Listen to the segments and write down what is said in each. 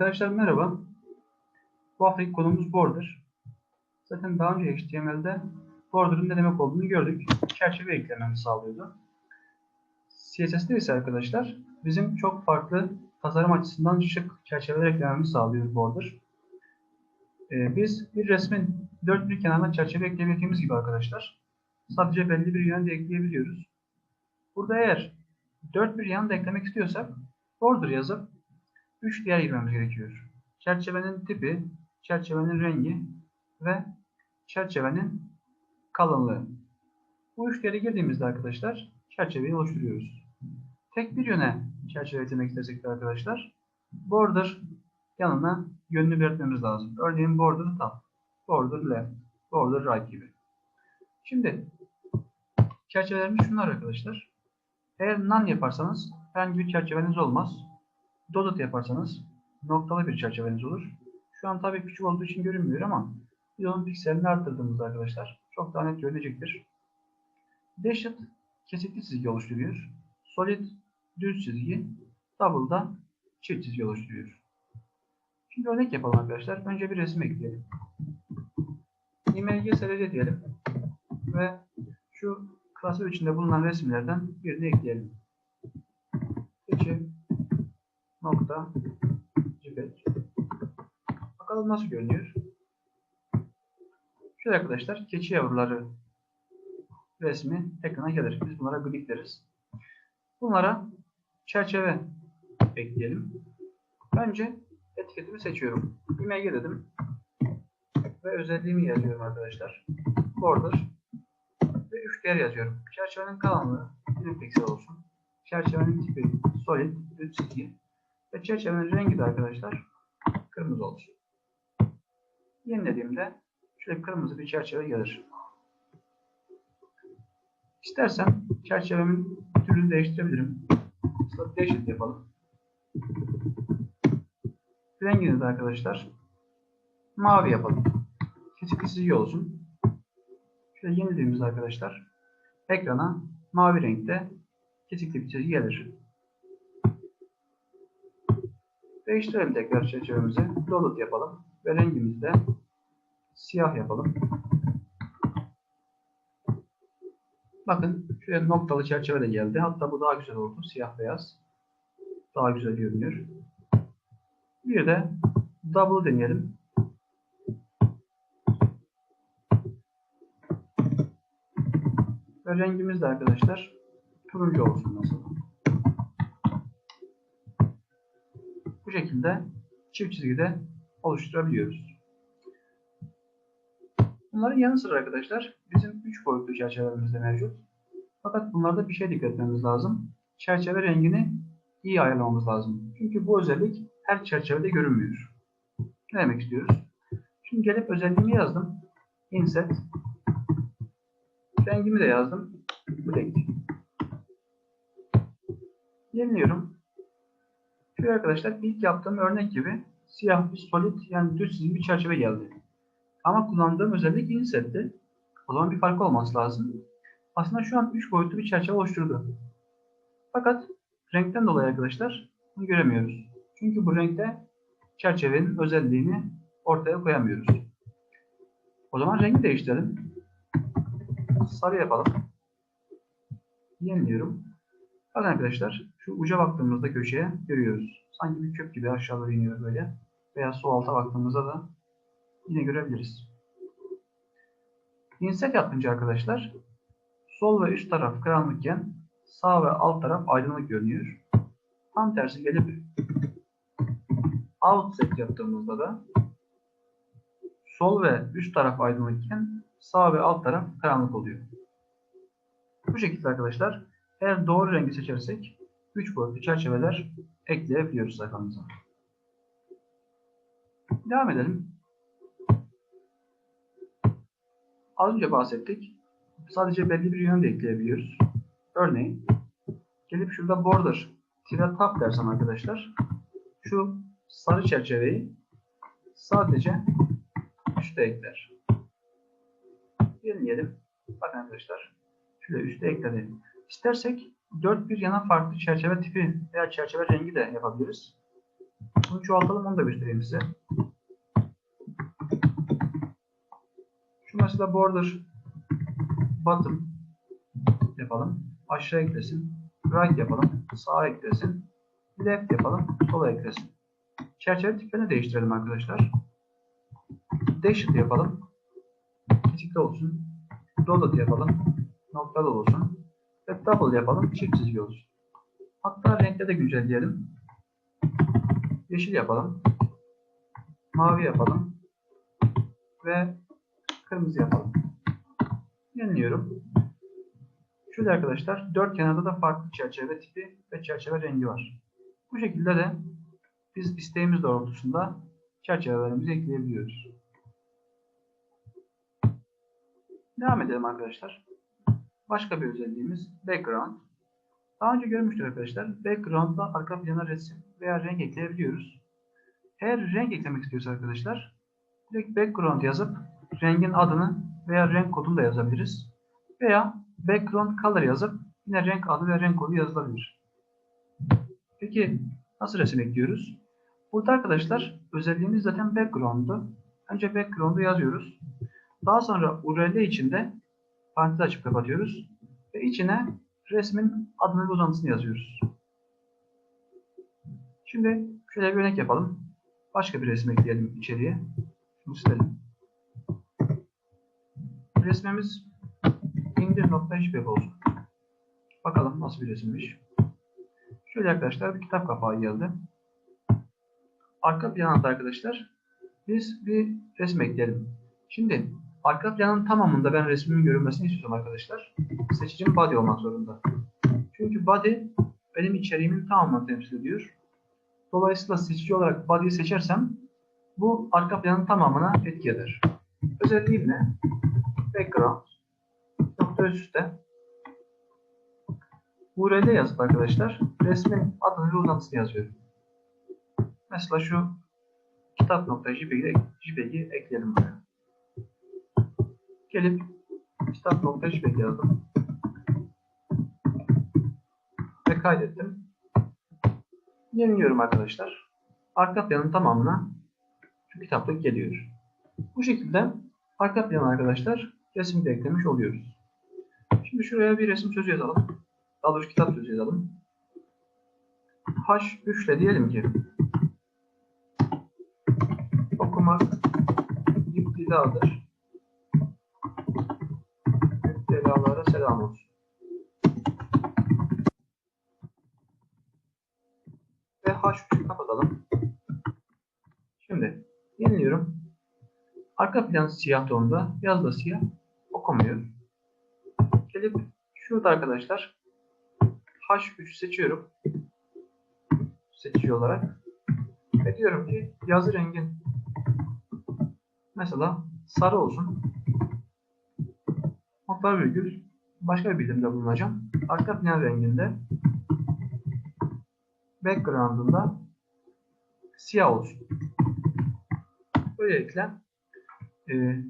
Arkadaşlar merhaba. Bu haftaki konumuz border. Zaten daha önce HTML'de border'ın ne demek olduğunu gördük. Çerçeve eklememizi sağlıyordu. CSS'de ise arkadaşlar bizim çok farklı tasarım açısından şık çerçeveler eklememizi sağlıyor border. Ee, biz bir resmin dört bir kenarına çerçeve ekleyebildiğimiz gibi arkadaşlar sadece belli bir yönde ekleyebiliyoruz. Burada eğer dört bir yanı da eklemek istiyorsak border yazıp 3 değer girmemiz gerekiyor. Çerçevenin tipi, çerçevenin rengi ve çerçevenin kalınlığı. Bu üç değeri girdiğimizde arkadaşlar çerçeveyi oluşturuyoruz. Tek bir yöne çerçeve eklemek istersek arkadaşlar border yanına yönünü belirtmemiz lazım. Örneğin border top, border left, border right gibi. Şimdi çerçevelerimiz şunlar arkadaşlar. Eğer none yaparsanız herhangi bir çerçeveniz olmaz. Dotted yaparsanız noktalı bir çerçeveniz olur. Şu an tabii küçük olduğu için görünmüyor ama biz onun pikselini arttırdığımızda arkadaşlar çok daha net görünecektir. Dashed kesikli çizgi oluşturuyor. Solid düz çizgi, double da çift çizgi oluşturuyor. Şimdi örnek yapalım arkadaşlar. Önce bir resim ekleyelim. img SLC diyelim. Ve şu klasör içinde bulunan resimlerden birini ekleyelim. Keçi nokta jpeg. Bakalım nasıl görünüyor. Şöyle arkadaşlar keçi yavruları resmi ekrana gelir. Biz bunlara grid deriz. Bunlara çerçeve ekleyelim. Önce etiketimi seçiyorum. img dedim. Ve özelliğimi yazıyorum arkadaşlar. Border ve 3 değer yazıyorum. Çerçevenin kalınlığı 20 piksel olsun. Çerçevenin tipi solid, düz çizgi. Ve çerçevenin rengi de arkadaşlar kırmızı olsun. Yenilediğimde şöyle kırmızı bir çerçeve gelir. İstersen çerçevemin türünü değiştirebilirim. Mesela değişik yapalım. Rengini de arkadaşlar mavi yapalım. Kesikli çizgi olsun. Şöyle yenilediğimizde arkadaşlar ekrana mavi renkte kesikli bir çizgi gelir. Değiştirelim tekrar çerçevemizi. Loaded yapalım. Ve rengimizi de siyah yapalım. Bakın şöyle noktalı çerçeve de geldi. Hatta bu daha güzel oldu. Siyah beyaz. Daha güzel görünüyor. Bir de double deneyelim. Ve rengimiz de arkadaşlar turuncu olsun mesela. Bu şekilde çift çizgide oluşturabiliyoruz. Bunların yanı sıra arkadaşlar bizim 3 boyutlu çerçevelerimiz de mevcut. Fakat bunlarda bir şey dikkat etmemiz lazım. Çerçeve rengini iyi ayarlamamız lazım. Çünkü bu özellik her çerçevede görünmüyor. Ne demek istiyoruz? Şimdi gelip özelliğimi yazdım. Inset. Rengimi de yazdım. Black. Yeniliyorum. Şöyle arkadaşlar ilk yaptığım örnek gibi siyah bir solid yani düz çizgi bir çerçeve geldi. Ama kullandığım özellik inset'ti. O zaman bir fark olması lazım. Aslında şu an 3 boyutlu bir çerçeve oluşturdu. Fakat renkten dolayı arkadaşlar bunu göremiyoruz. Çünkü bu renkte çerçevenin özelliğini ortaya koyamıyoruz. O zaman rengi değiştirelim. Sarı yapalım. Yeniliyorum. Bakın arkadaşlar şu uca baktığımızda köşeye görüyoruz. Sanki bir köp gibi aşağı doğru iniyor böyle. Veya sol alta baktığımızda da yine görebiliriz. Inset yapınca arkadaşlar sol ve üst taraf karanlıkken sağ ve alt taraf aydınlık görünüyor. Tam tersi gelip outset yaptığımızda da sol ve üst taraf aydınlıkken sağ ve alt taraf karanlık oluyor. Bu şekilde arkadaşlar eğer doğru rengi seçersek 3 boyutlu çerçeveler ekleyebiliyoruz sayfamıza. Devam edelim. Az önce bahsettik. Sadece belli bir yön de ekleyebiliyoruz. Örneğin gelip şurada border tire tab dersem arkadaşlar şu sarı çerçeveyi sadece üstte ekler. Deneyelim. Bakın arkadaşlar. Şöyle üstte ekledim. İstersek dört bir yana farklı çerçeve tipi veya çerçeve rengi de yapabiliriz. Bunu çoğaltalım onu da göstereyim size. Şu mesela border bottom yapalım. Aşağı eklesin. Right yapalım. Sağa eklesin. Left yapalım. Sola eklesin. Çerçeve tiplerini değiştirelim arkadaşlar. Dashed yapalım. Küçükte olsun. Dotted yapalım. Noktalı olsun. Ve double yapalım. Çift çizgi olsun. Hatta renkte de güncelleyelim. Yeşil yapalım. Mavi yapalım. Ve kırmızı yapalım. Yeniliyorum. Şöyle arkadaşlar dört kenarda da farklı çerçeve tipi ve çerçeve rengi var. Bu şekilde de biz isteğimiz doğrultusunda çerçevelerimizi ekleyebiliyoruz. Devam edelim arkadaşlar. Başka bir özelliğimiz background. Daha önce görmüştük arkadaşlar. Background'da arka plana resim veya renk ekleyebiliyoruz. Eğer renk eklemek istiyorsa arkadaşlar direkt background yazıp rengin adını veya renk kodunu da yazabiliriz. Veya background color yazıp yine renk adı ve renk kodu yazılabilir. Peki nasıl resim ekliyoruz? Burada arkadaşlar özelliğimiz zaten background'du. Önce background'u yazıyoruz. Daha sonra URL içinde parantez açıp kapatıyoruz. Ve içine resmin adını ve uzantısını yazıyoruz. Şimdi şöyle bir örnek yapalım. Başka bir resim ekleyelim içeriye. Şunu silelim. Resmimiz indir.hpf olsun. Bakalım nasıl bir resimmiş. Şöyle arkadaşlar bir kitap kapağı geldi. Arka planda arkadaşlar biz bir resim ekleyelim. Şimdi arka planın tamamında ben resmimin görünmesini istiyorum arkadaşlar. Seçicim body olmak zorunda. Çünkü body benim içeriğimin tamamını temsil ediyor. Dolayısıyla seçici olarak body'yi seçersem bu arka planın tamamına etki eder. Özelliğim ne? Background nokta üstte URL yazıp arkadaşlar resmin adını ve uzantısını yazıyorum. Mesela şu kitap.jpg'i JPEG'i ekleyelim buraya. Gelip kitap.jpg yazdım. Ve kaydettim. Yeniliyorum arkadaşlar. Arka planın tamamına şu kitaplık geliyor. Bu şekilde arka plan arkadaşlar resim eklemiş oluyoruz. Şimdi şuraya bir resim sözü yazalım. Daha doğrusu kitap sözü yazalım. H3 ile diyelim ki okumak iptidadır. Müptelalara selam olsun. Ve H3'ü kapatalım. Şimdi yeniliyorum. Arka plan siyah tonda, yaz da siyah. Okumuyor. Gelip şurada arkadaşlar H3 seçiyorum. Seçici olarak. Ve diyorum ki yazı rengin mesela sarı olsun. Nokta virgül başka bir bildirimde bulunacağım. Arka plan renginde background'ında siyah olsun. Böylelikle e,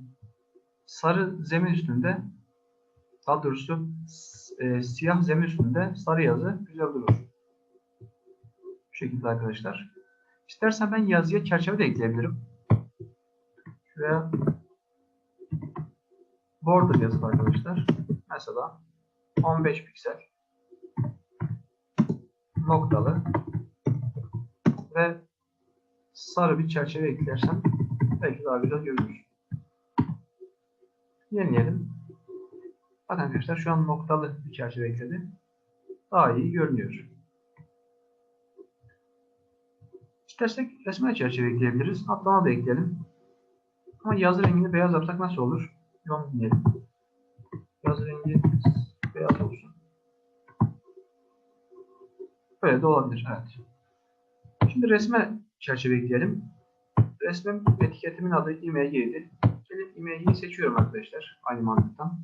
sarı zemin üstünde daha doğrusu e, siyah zemin üstünde sarı yazı güzel durur. Bu şekilde arkadaşlar. İstersen ben yazıya çerçeve de ekleyebilirim. Şuraya border yazıp arkadaşlar. Mesela 15 piksel noktalı ve sarı bir çerçeve eklersem belki daha güzel görünür. Yenileyelim. Bakın arkadaşlar şu an noktalı bir çerçeve ekledi. Daha iyi görünüyor. İstersek resme çerçeve ekleyebiliriz. Atlama da ekleyelim. Ama yazı rengini beyaz yapsak nasıl olur? Onu dinleyelim. Yazı rengi beyaz olsun. Böyle de olabilir. Evet. Şimdi resme çerçeve ekleyelim. Resmim etiketimin adı img'ydi. Gelip img'yi seçiyorum arkadaşlar. Aynı mantıktan.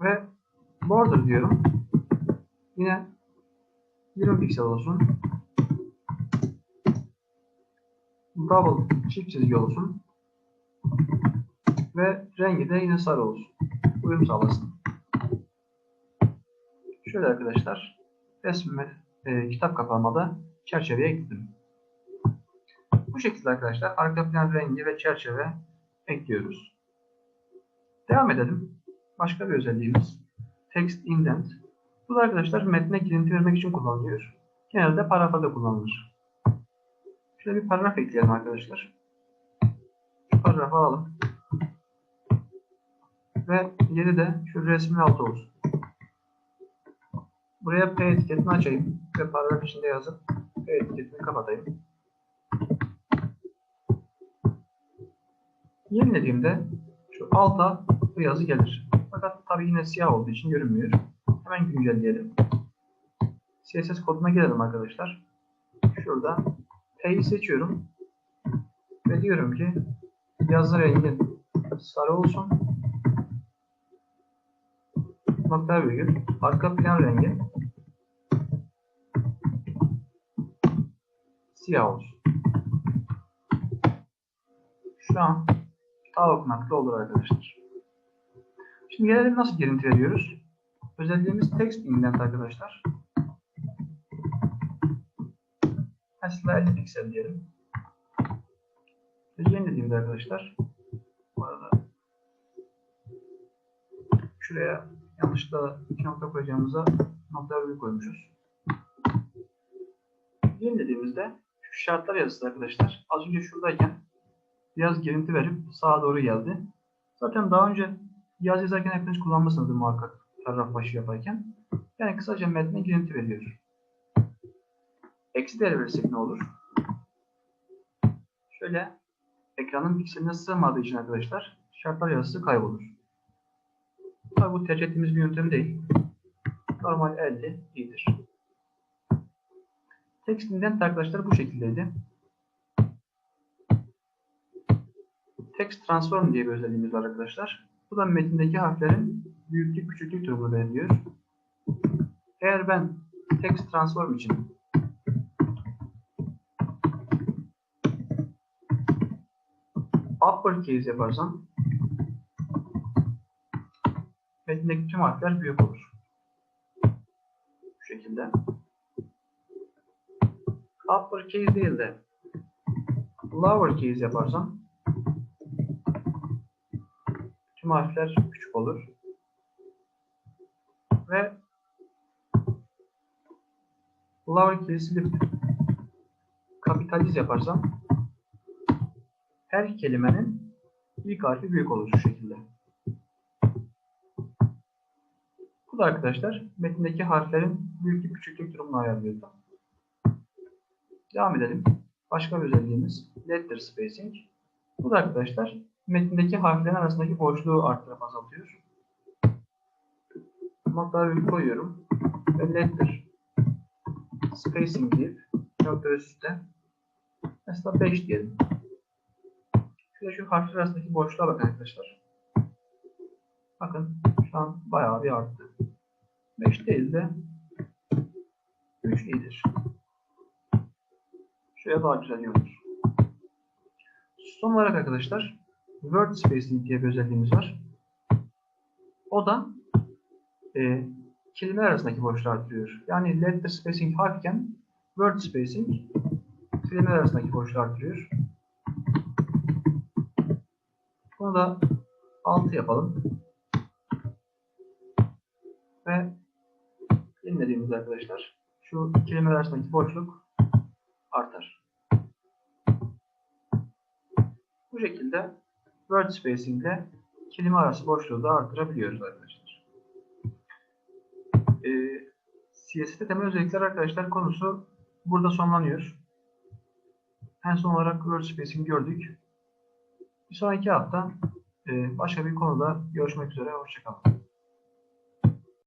Ve border diyorum. Yine 20 piksel olsun. Double çift çizgi olsun. Ve rengi de yine sarı olsun. Uyum sağlasın. Şöyle arkadaşlar resmimi e, kitap kapağıma çerçeveye ekledim. Bu şekilde arkadaşlar arka plan rengi ve çerçeve ekliyoruz. Devam edelim. Başka bir özelliğimiz text indent. Bu da arkadaşlar metne girinti vermek için kullanılıyor. Genelde paragrafta da kullanılır. Şöyle bir paragraf ekleyelim arkadaşlar. Şu paragrafı alalım. Ve yeri de şu resmin altı olsun. Buraya P etiketini açayım ve paragraf içinde yazıp P etiketini kapatayım. Yenilediğimde şu alta bu yazı gelir. Fakat tabi yine siyah olduğu için görünmüyor. Hemen güncelleyelim. CSS koduna gelelim arkadaşlar. Şurada P'yi seçiyorum. Ve diyorum ki yazı rengi sarı olsun. Nokta virgül. Arka plan rengi siyah olsun. Şu an daha okunaklı olur arkadaşlar. Şimdi gelelim nasıl girinti veriyoruz. Özelliğimiz text indent arkadaşlar. Mesela 50 piksel diyelim. Ve yenilediğimde arkadaşlar bu arada şuraya yanlışlıkla iki nokta koyacağımıza nokta virgül koymuşuz. Yenilediğimizde şu şartlar yazısı arkadaşlar. Az önce şuradayken biraz girinti verip sağa doğru geldi. Zaten daha önce yaz yazarken hepiniz kullanmışsınızdır muhakkak paragraf başı yaparken. Yani kısaca metne girinti veriyor. Eksi değer verirsek ne olur? Şöyle ekranın pikseline sığmadığı için arkadaşlar şartlar yazısı kaybolur. Tabi bu tercih ettiğimiz bir yöntem değil. Normal 50 iyidir. Text indent arkadaşlar bu şekildeydi. Text transform diye bir özelliğimiz var arkadaşlar. Bu da metindeki harflerin büyüklük küçüklük durumunu belirliyor. Eğer ben text transform için uppercase yaparsam metindeki tüm harfler büyük olur. Bu şekilde. Uppercase değil de lowercase yaparsam tüm harfler küçük olur. Ve lowercase silip kapitaliz yaparsam her kelimenin ilk harfi büyük olur şu şekilde. Bu da arkadaşlar metindeki harflerin büyüklük küçüklük durumunu ayarlıyordu. Devam edelim. Başka bir özelliğimiz letter spacing. Bu da arkadaşlar metindeki harflerin arasındaki boşluğu arttırıp azaltıyor. Noktaları bir koyuyorum. Ve letter spacing deyip nokta üstte mesela 5 diyelim. Şöyle şu harfler arasındaki boşluğa bakın arkadaşlar. Bakın şu an bayağı bir arttı. 5 değil de 3 iyidir. Şuraya daha güzel olur. Son olarak arkadaşlar word spacing diye bir özelliğimiz var. O da e, kelimeler arasındaki boşluğu artırıyor. Yani letter spacing harfken word spacing kelimeler arasındaki boşluğu artırıyor. Bunu da 6 yapalım. Ve yenilediğimizde arkadaşlar şu kelimeler arasındaki boşluk artar. Bu şekilde word spacing ile kelime arası boşluğu da artırabiliyoruz arkadaşlar. Ee, CSS'de temel özellikler arkadaşlar konusu burada sonlanıyor. En son olarak word spacing gördük. Bir sonraki hafta e, başka bir konuda görüşmek üzere. Hoşçakalın.